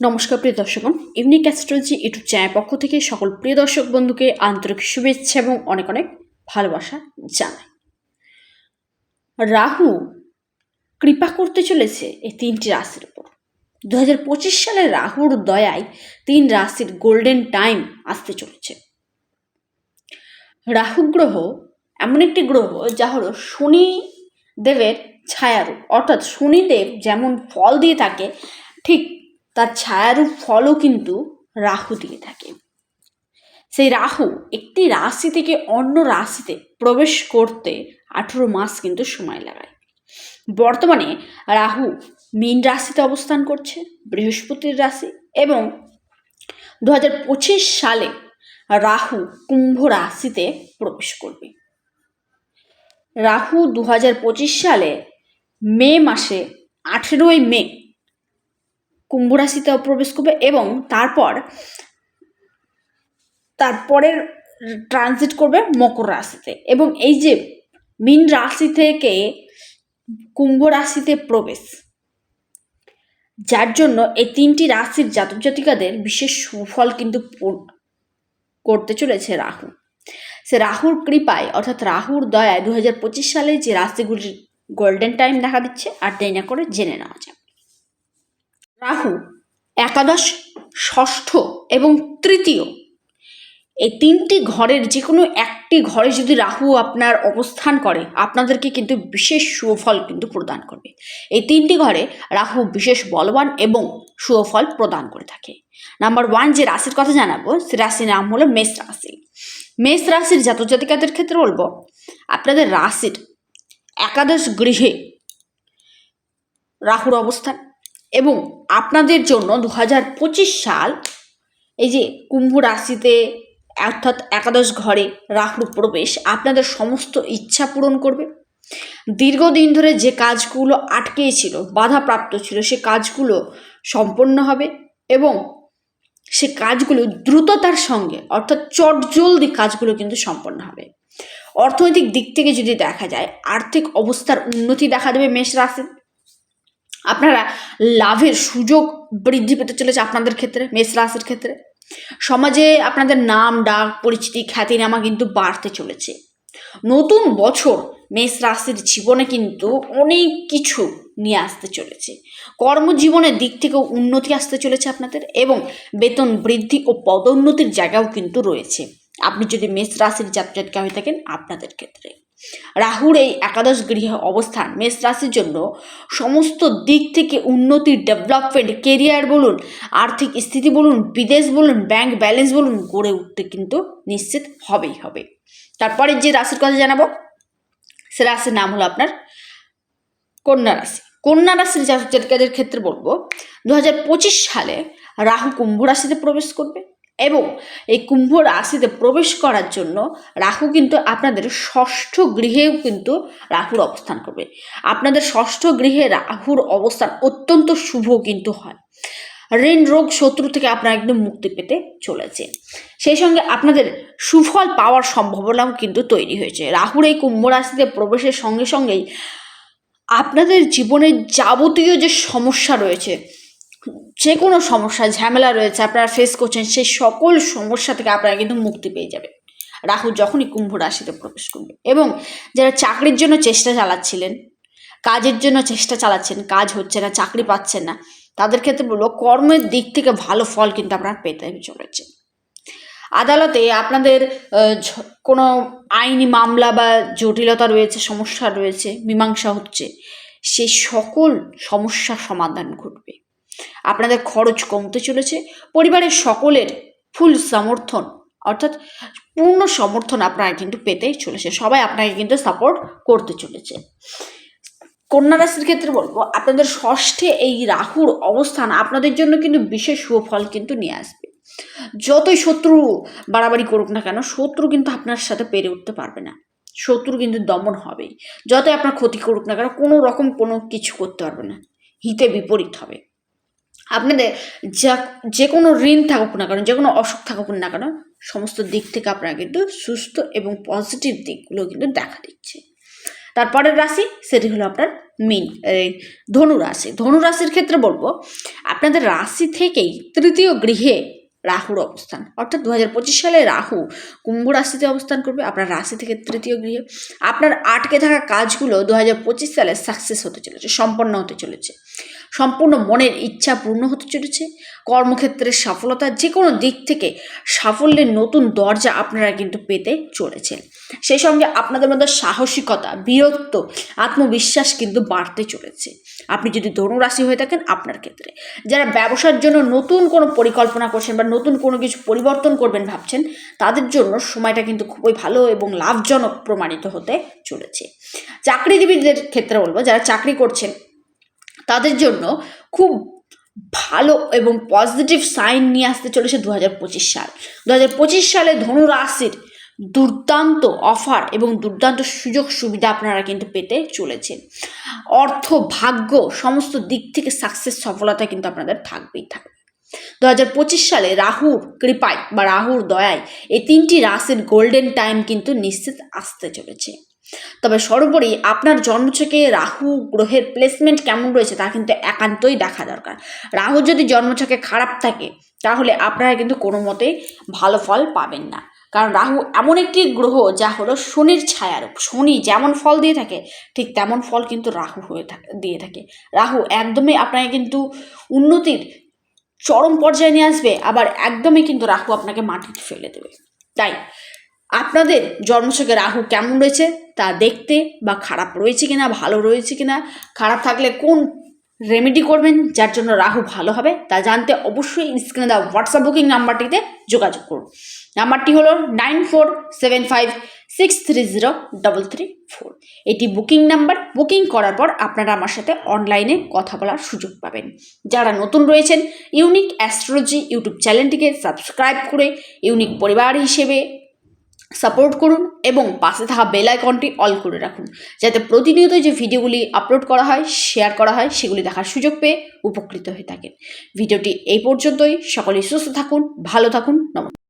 নমস্কার, প্রিয় দর্শকগণ। ইউনিক অ্যাস্ট্রোলজি ইউটিউব চ্যানেল পক্ষ থেকে সকল প্রিয় দর্শক বন্ধুকে আন্তরিক শুভেচ্ছা এবং অনেক অনেক ভালোবাসা জানাই। রাহু কৃপা করতে চলেছে এই তিনটি রাশির উপর। দু হাজার পঁচিশ সালে রাহুর দয়ায় তিন রাশির গোল্ডেন টাইম আসতে চলেছে। রাহু গ্রহ এমন একটি গ্রহ যা হলো শনি দেবের ছায়ারূপ অর্থাৎ শনিদেব যেমন ফল দিয়ে থাকে, ঠিক তার ছায়ারূপ ফলও কিন্তু রাহু দিয়ে থাকে। সেই রাহু একটি রাশি থেকে অন্য রাশিতে প্রবেশ করতে আঠেরো মাস কিন্তু সময় লাগায়। বর্তমানে রাহু মীন রাশিতে অবস্থান করছে, বৃহস্পতির রাশি এবং দু হাজার পঁচিশ সালে রাহু কুম্ভ রাশিতে প্রবেশ করবে। রাহু দু হাজার পঁচিশ সালে মে মাসে আঠেরোই মে কুম্ভ রাশিতে প্রবেশ করবে এবং তারপর, তারপরের ট্রানজিট করবে মকর রাশিতে এবং এই যে মীন রাশি থেকে কুম্ভ রাশিতে প্রবেশ, যার জন্য এই তিনটি রাশির জাতক জাতিকাদের বিশেষ সুফল কিন্তু করতে চলেছে রাহু। সে রাহুর কৃপায়, অর্থাৎ রাহুর দয়ায় দু হাজার পঁচিশ সালে যে রাশিগুলির গোল্ডেন টাইম দেখা দিচ্ছে, আর দেরি না করে জেনে নেওয়া যাক। রাহু, একাদশ, ষষ্ঠ এবং তৃতীয়। এই তিনটি ঘরের যে কোনো একটি ঘরে যদি রাহু আপনার অবস্থান করে, আপনাদেরকে কিন্তু বিশেষ সুফল কিন্তু প্রদান করবে। এই তিনটি ঘরে রাহু বিশেষ বলবান এবং সুফল প্রদান করে থাকে। নাম্বার ওয়ান, যে রাশির কথা জানাব, সে রাশির নাম হলো মেষ রাশি। মেষ রাশির জাতক জাতিকাদের ক্ষেত্রে বলব, আপনাদের রাশির একাদশ গৃহে রাহুর অবস্থান এবং আপনাদের জন্য দু হাজার পঁচিশ সাল এই যে কুম্ভ রাশিতে অর্থাৎ একাদশ ঘরে রাহুর প্রবেশ আপনাদের সমস্ত ইচ্ছা পূরণ করবে। দীর্ঘদিন ধরে যে কাজগুলো আটকে ছিল, বাধাপ্রাপ্ত ছিল, সে কাজগুলো সম্পন্ন হবে এবং সে কাজগুলো দ্রুততার সঙ্গে অর্থাৎ চটজলদি কাজগুলো কিন্তু সম্পন্ন হবে। অর্থনৈতিক দিক থেকে যদি দেখা যায়, আর্থিক অবস্থার উন্নতি দেখা দেবে মেষ রাশির। আপনারা লাভের সুযোগ বৃদ্ধি পেতে চলেছে আপনাদের ক্ষেত্রে, মেষ রাশির ক্ষেত্রে। সমাজে আপনাদের নাম, ডাক, পরিচিতি, খ্যাতিনামা কিন্তু বাড়তে চলেছে। নতুন বছর মেষ রাশির জীবনে কিন্তু অনেক কিছু নিয়ে আসতে চলেছে। কর্মজীবনের দিক থেকেও উন্নতি আসতে চলেছে আপনাদের এবং বেতন বৃদ্ধি ও পদোন্নতির জায়গাও কিন্তু রয়েছে। আপনি যদি মেষ রাশির জাতজাতিকা হয়ে থাকেন আপনাদের ক্ষেত্রে। রাহুর এই একাদশ গৃহে অবস্থান মেষ রাশির জন্য সমস্ত দিক থেকে উন্নতি ডেভেলপমেন্ট কেরিয়ার বলুন, আর্থিক স্থিতি বলুন, বিদেশ বলুন ব্যাংক ব্যালেন্স বলুন, গড়ে উঠতে কিন্তু নিশ্চিত হবেই হবে। তারপরে যে রাশির কথা জানাব, সে রাশির নাম হলো আপনার কন্যা রাশি। কন্যা রাশির জাতকের ক্ষেত্রে বলব দু হাজার পঁচিশ সালে রাহু কুম্ভ রাশিতে প্রবেশ করবে। এবং এই কুম্ভ রাশিতে প্রবেশ করার জন্য রাহু কিন্তু আপনাদের ষষ্ঠ গৃহেও কিন্তু রাহুর অবস্থান করবে। আপনাদের ষষ্ঠ গৃহে রাহুর অবস্থান অত্যন্ত শুভ কিন্তু হয়। ঋণ, রোগ, শত্রু থেকে আপনারা একদম মুক্তি পেতে চলেছে সেই সঙ্গে আপনাদের সুফল পাওয়ার সম্ভাবনাও কিন্তু তৈরি হয়েছে। রাহুর এই কুম্ভ রাশিতে প্রবেশের সঙ্গে সঙ্গেই আপনাদের জীবনের যাবতীয় যে সমস্যা রয়েছে যে কোনো সমস্যা, ঝামেলা রয়েছে, আপনারা ফেস করছেন, সেই সকল সমস্যা থেকে আপনারা কিন্তু মুক্তি পেয়ে যাবেন। রাহু যখনই কুম্ভ রাশিতে প্রবেশ করবে এবং যারা চাকরির জন্য চেষ্টা চালাচ্ছিলেন, কাজের জন্য চেষ্টা চালাচ্ছেন, কাজ হচ্ছে না, চাকরি পাচ্ছেন না, তাদের ক্ষেত্রে বলব কর্মের দিক থেকে ভালো ফল কিন্তু আপনারা পেতে চলেছে আদালতে আপনাদের কোনো আইনি মামলা বা জটিলতা রয়েছে, সমস্যা রয়েছে, মীমাংসা হচ্ছে সেই সকল সমস্যার সমাধান ঘটবে। আপনাদের খরচ কমতে চলেছে, পরিবারের সকলের ফুল সমর্থন, অর্থাৎ পূর্ণ সমর্থন আপনারা কিন্তু পেতেই চলেছে, সবাই আপনাকে কিন্তু সাপোর্ট করতে চলেছে। কন্যা রাশির ক্ষেত্রে বলব, আপনাদের ষষ্ঠে এই রাহুর অবস্থান আপনাদের জন্য কিন্তু বিশেষ সুফল কিন্তু নিয়ে আসবে। যতই শত্রু বাড়াবাড়ি করুক না কেন, শত্রু কিন্তু আপনার সাথে পেরে উঠতে পারবে না। শত্রু কিন্তু দমন হবেই। যতই আপনার ক্ষতি করুক না কেন, কোনো রকম কোনো কিছু করতে পারবে না। হিতে বিপরীত হবে। আপনাদের যা যে কোনো ঋণ থাকুক না কেন যে কোনো অসুখ থাকুক না কেন, সমস্ত দিক থেকে আপনারা কিন্তু সুস্থ এবং পজিটিভ দিকগুলো কিন্তু দেখা দিচ্ছে। তারপরের রাশি, সেটি হলো আপনার মিন ধনু রাশি। ধনু রাশির ক্ষেত্রে বলব, আপনাদের রাশি থেকেই তৃতীয় গৃহে রাহুর অবস্থান। অর্থাৎ দু পঁচিশ সালে রাহু কুম্ভ রাশিতে অবস্থান করবে, আপনার রাশি থেকে তৃতীয় গৃহে। আপনার আটকে থাকা কাজগুলো দু হাজার পঁচিশ সালে সাকসেস হতে চলেছে, সম্পন্ন হতে চলেছে। সম্পূর্ণ মনের ইচ্ছা পূর্ণ হতে চলেছে। কর্মক্ষেত্রের সফলতা যে কোনো দিক থেকে সাফল্যের নতুন দরজা আপনারা কিন্তু পেতে চলেছেন। সেই সঙ্গে আপনাদের মধ্যে সাহসিকতা, বীরত্ব, আত্মবিশ্বাস কিন্তু বাড়তে চলেছে। আপনি যদি ধনুরাশি হয়ে থাকেন আপনার ক্ষেত্রে। যারা ব্যবসার জন্য নতুন কোনো পরিকল্পনা করছেন বা নতুন কোনো কিছু পরিবর্তন করবেন ভাবছেন, তাদের জন্য সময়টা কিন্তু খুবই ভালো এবং লাভজনক প্রমাণিত হতে চলেছে। চাকরিজীবীদের ক্ষেত্রে বলব, যারা চাকরি করছেন তাদের জন্য খুব ভালো এবং পজিটিভ সাইন নিয়ে আসতে চলেছে দু হাজার পঁচিশ সাল। দু হাজার পঁচিশ সালে ধনু রাশির দুর্দান্ত অফার এবং দুর্দান্ত সুযোগ সুবিধা আপনারা কিন্তু পেতে চলেছেন। অর্থ, ভাগ্য সমস্ত দিক থেকে সাকসেস সফলতা কিন্তু আপনাদের থাকবেই থাকবে। দু হাজার পঁচিশ সালে রাহুর কৃপায় বা রাহুর দয়ায় এই তিনটি রাশির গোল্ডেন টাইম কিন্তু নিশ্চিত আসতে চলেছে। তবে সর্বোপরি আপনার জন্ম জন্মছকে রাহু গ্রহের প্লেসমেন্ট কেমন রয়েছে তা কিন্তু একান্তই দেখা দরকার। রাহু যদি জন্মছকে খারাপ থাকে, তাহলে আপনারা কিন্তু কোনো মতেই ভালো ফল পাবেন না। কারণ রাহু এমন একটি গ্রহ যা হলো শনির ছায়ার শনি যেমন ফল দিয়ে থাকে, ঠিক তেমন ফল কিন্তু রাহু হয়ে থাকে, দিয়ে থাকে। রাহু একদমই আপনাকে কিন্তু উন্নতির চরম পর্যায়ে নিয়ে আসবে, আবার একদমই কিন্তু রাহু আপনাকে মাটিতে ফেলে দেবে। তাই আপনাদের জন্মছকে রাহু কেমন রয়েছে? তা দেখতে বা খারাপ রয়েছে কিনা, ভালো রয়েছে কিনা, খারাপ থাকলে কোন রেমেডি করবেন, যার জন্য রাহু ভালো হবে, তা জানতে অবশ্যই স্ক্রিনে দেওয়া হোয়াটসঅ্যাপ বুকিং নাম্বারটিতে যোগাযোগ করুন। নাম্বারটি হলো nine four seven five six three zero double three four এটি বুকিং নাম্বার। বুকিং করার পর আপনারা আমার সাথে অনলাইনে কথা বলার সুযোগ পাবেন। যারা নতুন রয়েছেন ইউনিক অ্যাস্ট্রোলজি ইউটিউব চ্যানেলটিকে সাবস্ক্রাইব করে ইউনিক পরিবার হিসেবে সাপোর্ট করুন এবং পাশে থাকা বেল আইকনটি অল করে রাখুন। যাতে প্রতিনিয়ত যে ভিডিওগুলি আপলোড করা হয় শেয়ার করা হয়, সেগুলি দেখার সুযোগ পেয়ে উপকৃত হয়ে থাকেন। ভিডিওটি এই পর্যন্তই। সকলেই সুস্থ থাকুন, ভালো থাকুন, নমস্কার।